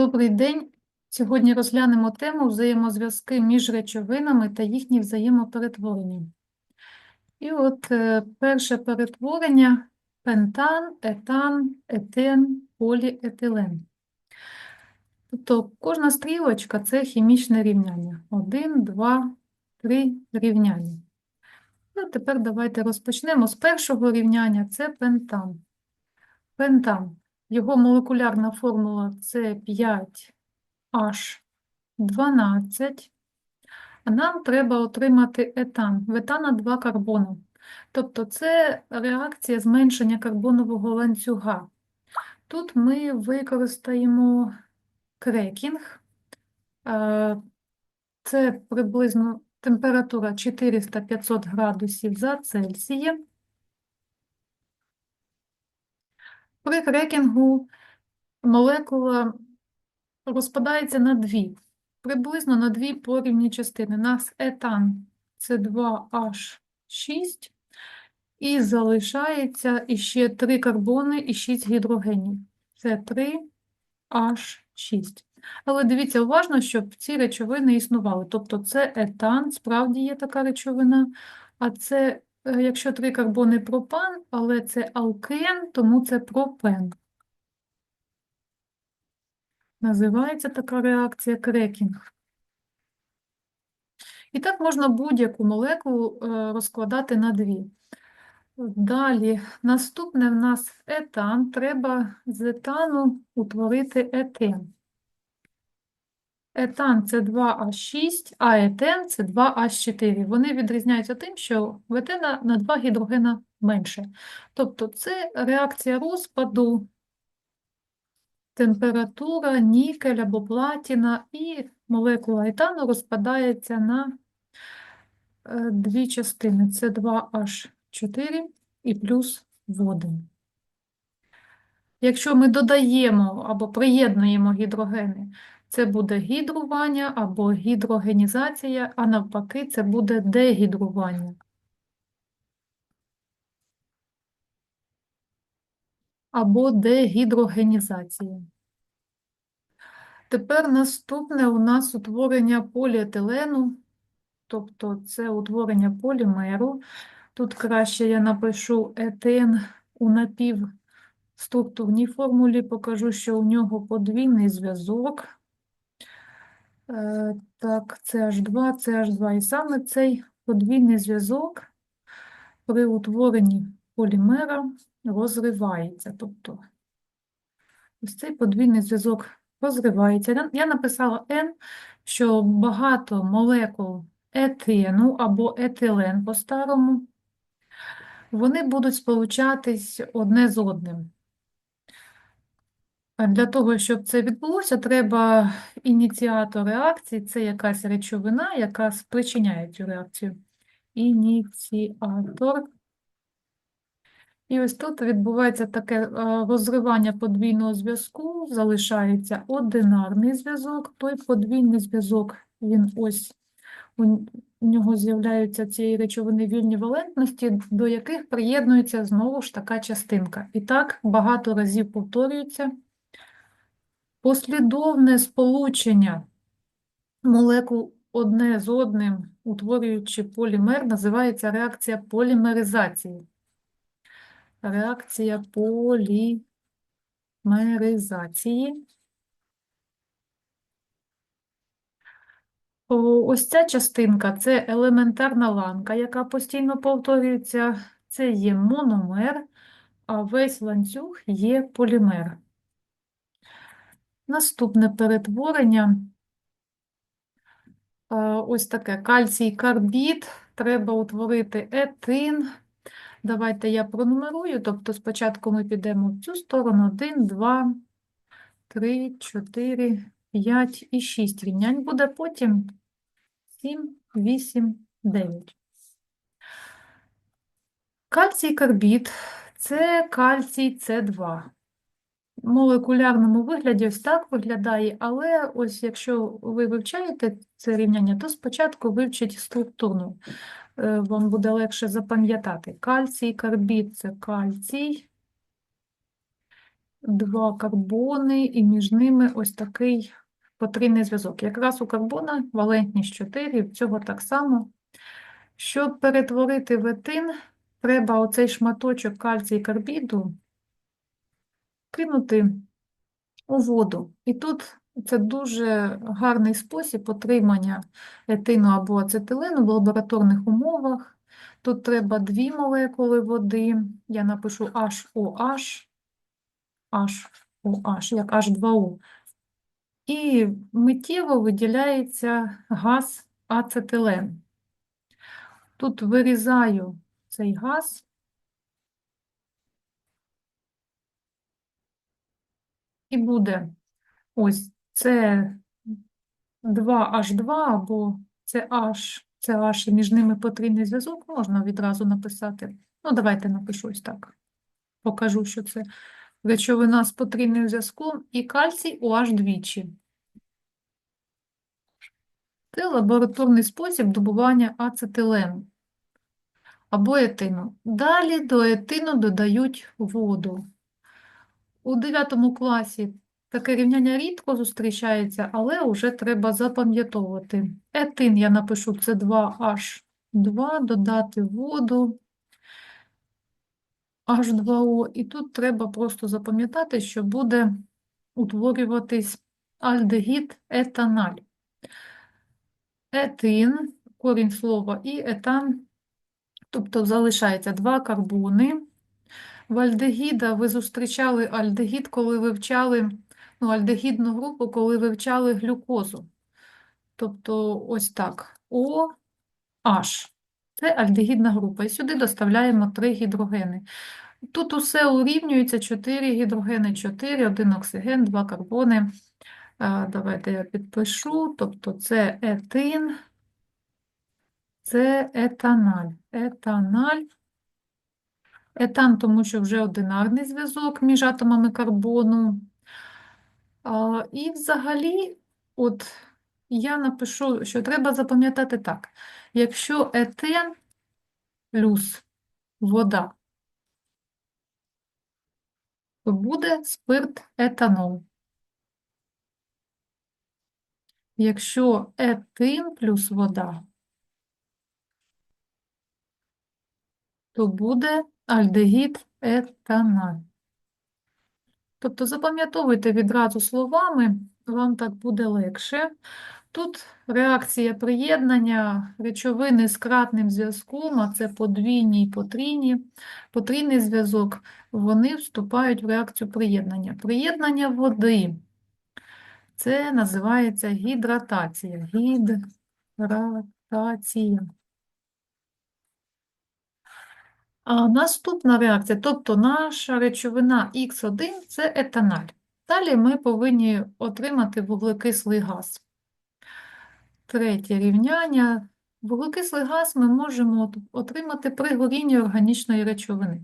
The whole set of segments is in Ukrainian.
Добрий день. Сьогодні розглянемо тему взаємозв'язки між речовинами та їхні взаємоперетворення. І от е, перше перетворення пентан, етан, етен, поліетилен. Тобто кожна стрілочка це хімічне рівняння. Один, два, три рівняння. Ну, тепер давайте розпочнемо з першого рівняння це пентан. Пентан. Його молекулярна формула це 5H12. А нам треба отримати етан. Етана два карбони. Тобто це реакція зменшення карбонового ланцюга. Тут ми використаємо крекінг. Е, Це приблизно температура 400-500 градусів за Цельсієм. При крекінгу молекула розпадається на дві, приблизно на дві порівні частини. У нас етан це 2H6, і залишається іще три карбони і 6 гідрогенів. Це 3H6. Але дивіться уважно, щоб ці речовини існували. Тобто це етан, справді є така речовина, а це Якщо три карбони пропан, але це алкен, тому це пропен. Називається така реакція крекінг. І так можна будь-яку молекулу е, розкладати на дві. Далі, наступне в нас етан. Треба з етану утворити етен. Етан це 2H6, а етен це 2H4. Вони відрізняються тим, що в етена на 2 гідрогена менше. Тобто це реакція розпаду, температура, нікель або платіна, і молекула етану розпадається на е, дві частини. Це 2H4 і плюс водень. Якщо ми додаємо або приєднуємо гідрогени, це буде гідрування або гідрогенізація, а навпаки, це буде дегідрування. Або дегідрогенізація. Тепер наступне у нас утворення поліетилену, тобто це утворення полімеру. Тут краще я напишу етен у напівструктурній формулі, покажу, що у нього подвійний зв'язок. Е, Так, CH2, CH2. І саме цей подвійний зв'язок при утворенні полімера розривається. Тобто ось цей подвійний зв'язок розривається. Я- написала N, що багато молекул етену або етилен по-старому, вони будуть сполучатись одне з одним. Для того, щоб це відбулося, треба ініціатор реакції, це якась речовина, яка спричиняє цю реакцію. Ініціатор. І ось тут відбувається таке е, розривання подвійного зв'язку, залишається одинарний зв'язок. Той подвійний зв'язок, він ось у нього з'являються цієї речовини вільні валентності, до яких приєднується знову ж така частинка. І так багато разів повторюється. Послідовне сполучення молекул одне з одним, утворюючи полімер, називається реакція полімеризації. Реакція полімеризації. Ось ця частинка це елементарна ланка, яка постійно повторюється. Це є мономер, а весь ланцюг є полімер. Наступне перетворення. Е, Ось таке кальцій карбід. Треба утворити етин. Давайте я пронумерую. Тобто спочатку ми підемо в цю сторону. 1, 2, 3, 4, 5 і 6 рівнянь буде, потім 7, 8, 9. Кальцій карбід – це кальцій С2 молекулярному вигляді ось так виглядає, але ось якщо ви вивчаєте це рівняння, то спочатку вивчіть структурну. Е, Вам буде легше запам'ятати. Кальцій, карбід це кальцій, два карбони, і між ними ось такий потрійний зв'язок. Якраз у карбона валентність 4, в цього так само. Щоб перетворити в етин, треба оцей шматочок кальцій карбіду кинути у воду. І тут це дуже гарний спосіб отримання етину або ацетилину в лабораторних умовах. Тут треба дві молекули води. Я напишу HOH, HOH, як H2O. І миттєво виділяється газ ацетилен. Тут вирізаю цей газ. І буде ось це 2H2 або це H, це H і між ними потрійний зв'язок, можна відразу написати. Ну, давайте напишу ось так. Покажу, що це речовина з потрійним зв'язком і кальцій у H двічі. Це лабораторний спосіб добування ацетилену або етину. Далі до етину додають воду. У 9 класі таке рівняння рідко зустрічається, але вже треба запам'ятовувати. Етин я напишу це 2H2, додати воду H2O. І тут треба просто запам'ятати, що буде утворюватись альдегід етаналь. Етин, корінь слова, і етан, тобто залишається два карбони. В альдегіда ви зустрічали альдегід, коли вивчали ну, альдегідну групу, коли вивчали глюкозу. Тобто ось так. OH. Це альдегідна група. І сюди доставляємо три гідрогени. Тут усе урівнюється: 4 гідрогени, 4, 1 оксиген, 2 карбони. Давайте я підпишу. Тобто це етин, це етаналь. Етаналь. Етан, тому що вже одинарний зв'язок між атомами карбону. А, І взагалі, от я напишу, що треба запам'ятати так. Якщо етен плюс вода, то буде спирт етанол. Якщо етин плюс вода, то буде альдегід етаналь. Тобто запам'ятовуйте відразу словами, вам так буде легше. Тут реакція приєднання речовини з кратним зв'язком, а це подвійні і потрійні, потрійний зв'язок, вони вступають в реакцію приєднання. Приєднання води це називається гідратація. Гідратація. Наступна реакція, тобто наша речовина Х1 це етаналь. Далі ми повинні отримати вуглекислий газ. Третє рівняння. Вуглекислий газ ми можемо отримати при горінні органічної речовини.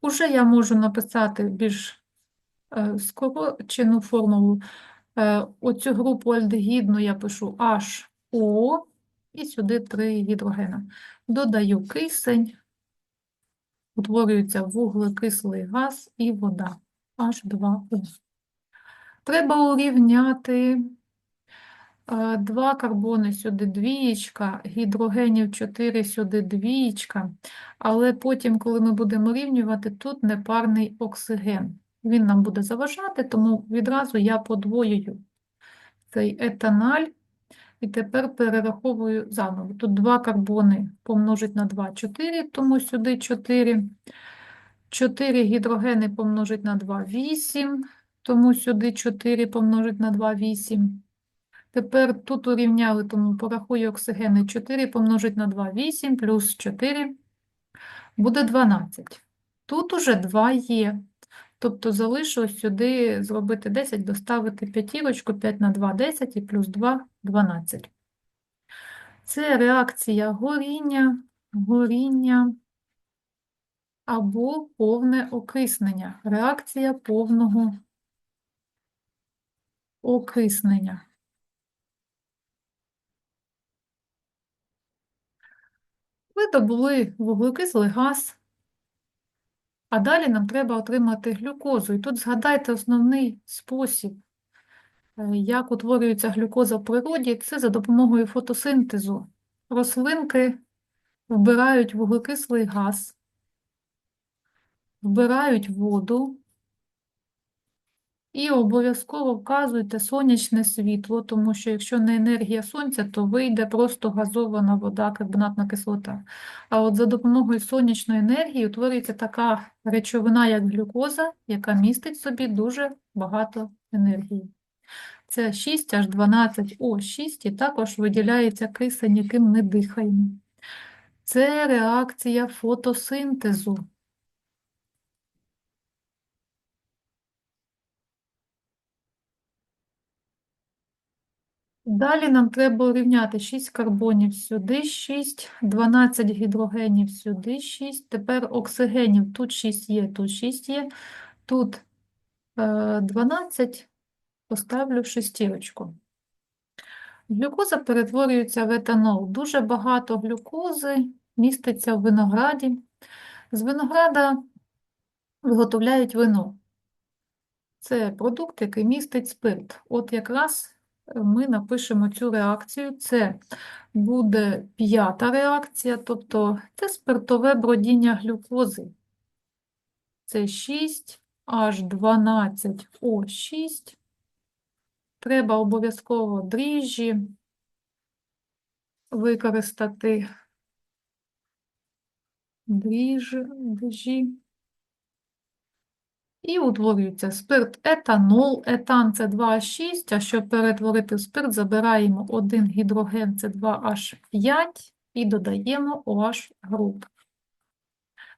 Уже я можу написати більш е, скорочену формулу. Е, оцю групу альдегідну я пишу HO, і сюди три гідрогена. Додаю кисень, утворюється вуглекислий газ і вода H2O. Треба урівняти е, два карбони сюди двієчка, гідрогенів 4 сюди двієчка, але потім, коли ми будемо рівнювати, тут непарний оксиген. Він нам буде заважати, тому відразу я подвоюю цей етаналь і тепер перераховую заново. Тут 2 карбони помножить на 2 4, тому сюди 4. 4 гідрогени помножить на 2 8, тому сюди 4 помножить на 2 8. Тепер тут урівняли, тому порахую оксигени 4 помножить на 2 8, плюс 4 буде 12. Тут уже 2 є. Тобто залишилось сюди зробити 10, доставити п'ятірочку, 5 на 2 – 10 і плюс 2 – 12. Це реакція горіння, горіння або повне окиснення. Реакція повного окиснення. Ви добули вуглекислий газ, А далі нам треба отримати глюкозу. І тут згадайте основний спосіб, е, як утворюється глюкоза в природі, це за допомогою фотосинтезу. Рослинки вбирають вуглекислий газ, вбирають воду і обов'язково вказуйте сонячне світло, тому що якщо не енергія сонця, то вийде просто газована вода, карбонатна кислота. А от за допомогою сонячної енергії утворюється така речовина, як глюкоза, яка містить в собі дуже багато енергії. Це 6H12O6 і також виділяється кисень, яким ми дихаємо. Це реакція фотосинтезу. Далі нам треба урівняти 6 карбонів сюди, 6, 12 гідрогенів сюди, 6. Тепер оксигенів тут 6 є, тут 6 є, тут е, 12, поставлю шестірочку. Глюкоза перетворюється в етанол. Дуже багато глюкози міститься в винограді. З винограда виготовляють вино. Це продукт, який містить спирт. От якраз ми напишемо цю реакцію. Це буде п'ята реакція, тобто це спиртове бродіння глюкози. Це 6H12O6. Треба обов'язково дріжджі використати дріжджі. І утворюється спирт етанол. Етан це 2H6, а щоб перетворити в спирт, забираємо один гідроген, це 2H5 і додаємо OH груп.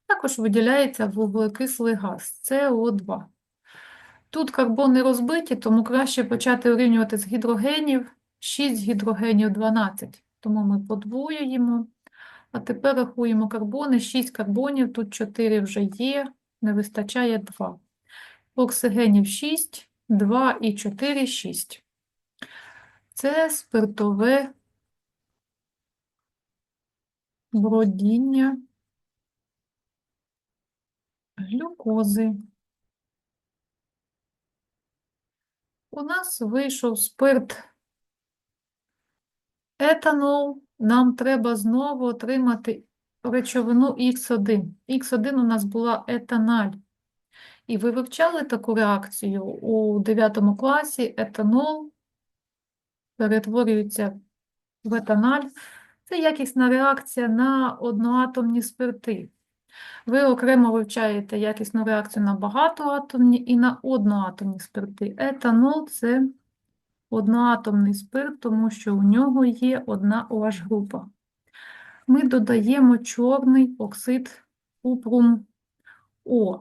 Також виділяється вуглекислий газ СО2. Тут карбони розбиті, тому краще почати урівнювати з гідрогенів 6 гідрогенів 12. Тому ми подвоюємо. А тепер рахуємо карбони, 6 карбонів, тут 4 вже є, не вистачає 2. Оксигенів 6, 2 і 4 – 6. Це спиртове бродіння глюкози. У нас вийшов спирт етанол. Нам треба знову отримати речовину Х1. Х1 у нас була етаналь. І ви вивчали таку реакцію у 9 класі етанол перетворюється в етаналь. Це якісна реакція на одноатомні спирти. Ви окремо вивчаєте якісну реакцію на багатоатомні і на одноатомні спирти. Етанол це одноатомний спирт, тому що у нього є одна OH група. Ми додаємо чорний оксид купрум О.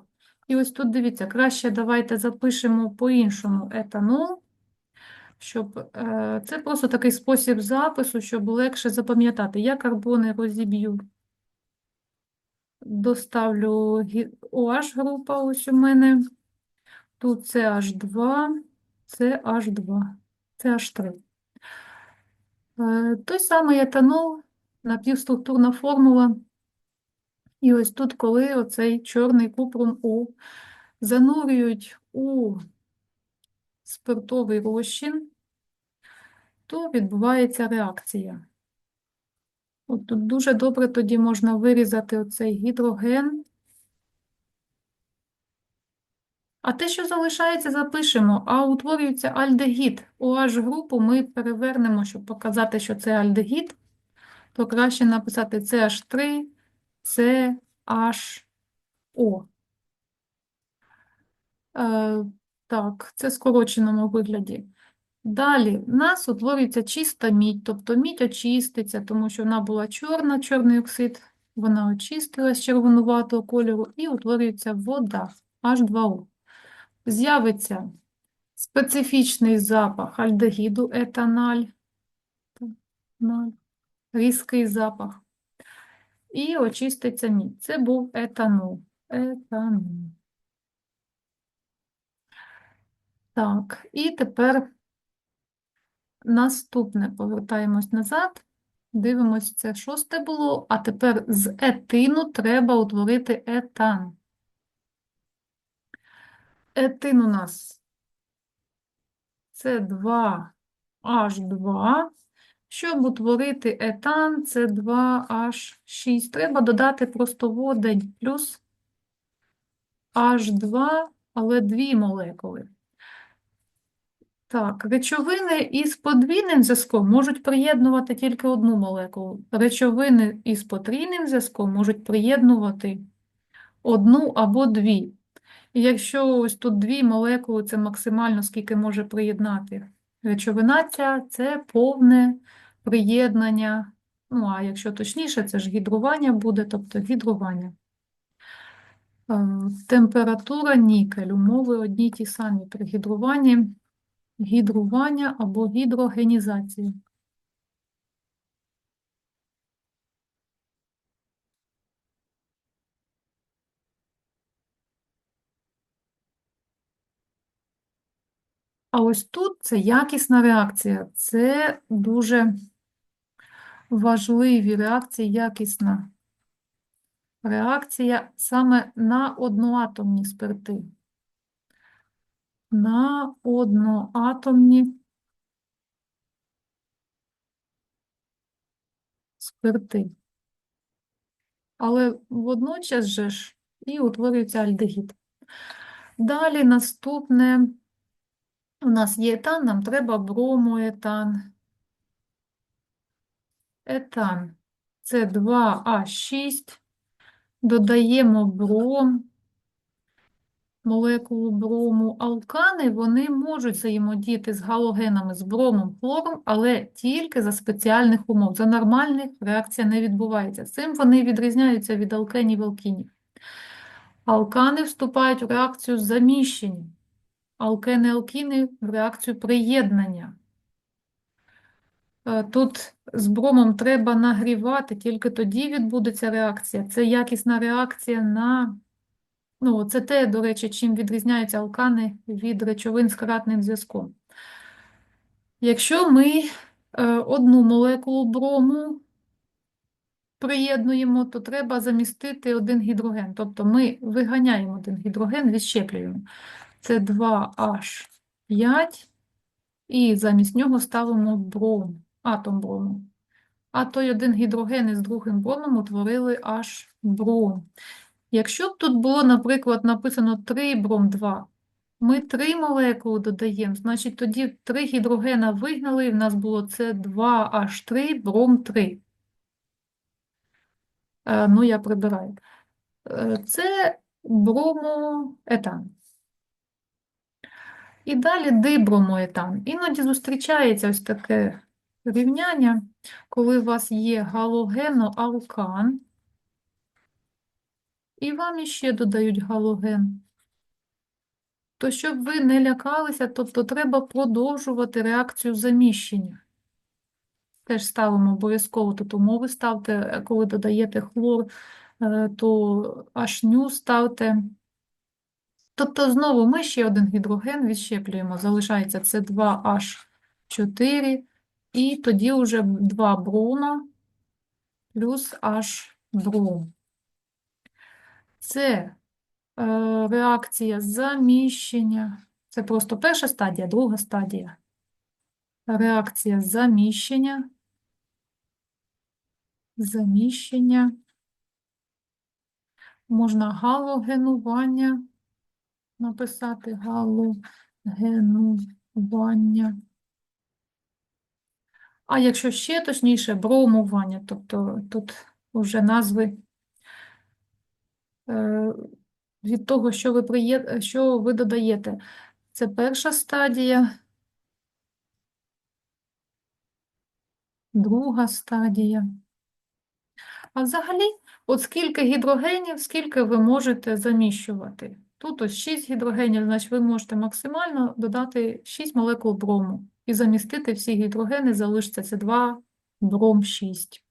І ось тут дивіться, краще давайте запишемо по-іншому етанол, щоб е, це просто такий спосіб запису, щоб легше запам'ятати. Я карбони розіб'ю, доставлю OH група ось у мене. Тут H2, це H2, це H3. Е, той самий етанол, напівструктурна формула. І ось тут, коли оцей чорний купрум О занурюють у спиртовий розчин, то відбувається реакція. От тут дуже добре тоді можна вирізати оцей гідроген. А те, що залишається, запишемо, а утворюється альдегід. OH групу ми перевернемо, щоб показати, що це альдегід, то краще написати CH3, CHO. Е, так, це в скороченому вигляді. Далі в нас утворюється чиста мідь, тобто мідь очиститься, тому що вона була чорна, чорний оксид, вона очистилась червонуватого кольору і утворюється вода H2O. З'явиться специфічний запах альдегіду, етаналь, різкий запах. І очиститься мідь. Це був етанол. Етанол. Так, і тепер наступне повертаємось назад. Дивимось, це шосте було, а тепер з етину треба утворити етан. етин у нас це 2 H2. Щоб утворити етан, це 2H6. Треба додати просто водень плюс H2, але дві молекули. Так, речовини із подвійним зв'язком можуть приєднувати тільки одну молекулу. Речовини із потрійним зв'язком можуть приєднувати одну або дві. І якщо ось тут дві молекули, це максимально скільки може приєднати речовина ця, це повне приєднання. Ну, а якщо точніше, це ж гідрування буде, тобто гідрування. Е, Температура нікель, умови одні й ті самі при гідруванні, гідрування або гідрогенізація. А ось тут це якісна реакція. Це дуже важливі реакції, якісна реакція саме на одноатомні спирти. На одноатомні спирти. Але водночас же ж і утворюється альдегід. Далі наступне. У нас є етан, нам треба бромоетан. Етан це 2А6. Додаємо бром, молекулу брому. Алкани вони можуть взаємодіяти з галогенами, з бромом, хлором, але тільки за спеціальних умов. За нормальних реакція не відбувається. Цим вони відрізняються від алкенів алкінів. Алкани вступають в реакцію заміщення алкени алкіни в реакцію приєднання. Е, Тут з бромом треба нагрівати, тільки тоді відбудеться реакція. Це якісна реакція на, ну, це те, до речі, чим відрізняються алкани від речовин з каратним зв'язком. Якщо ми е, одну молекулу брому приєднуємо, то треба замістити один гідроген. Тобто ми виганяємо один гідроген, відщеплюємо. Це 2H5, і замість нього ставимо бром, атом брому. А той один гідроген із другим бромом утворили аж бром. Якщо б тут було, наприклад, написано 3 бром 2, ми 3 молекули додаємо, значить тоді 3 гідрогена вигнали, і в нас було це 2H3 бром 3. Е, ну, я прибираю. Е, Це бромоетан. І далі дибромоетан. Іноді зустрічається ось таке рівняння, коли у вас є галогеноалкан, і вам іще додають галоген. То щоб ви не лякалися, тобто треба продовжувати реакцію заміщення. Теж ставимо обов'язково тут умови ставте, коли додаєте хлор, е, то H ставте. Тобто знову ми ще один гідроген відщеплюємо, залишається це 2H4, і тоді вже 2 брома плюс H бром. Це е, реакція заміщення. Це просто перша стадія, друга стадія. Реакція заміщення. Заміщення. Можна галогенування написати галогенування. А якщо ще точніше, бромування, тобто тут вже назви е, від того, що ви, приє... що ви додаєте. Це перша стадія, друга стадія. А взагалі, от скільки гідрогенів, скільки ви можете заміщувати. Тут ось 6 гідрогенів, значить ви можете максимально додати 6 молекул брому і замістити всі гідрогени, залишиться це 2 бром 6.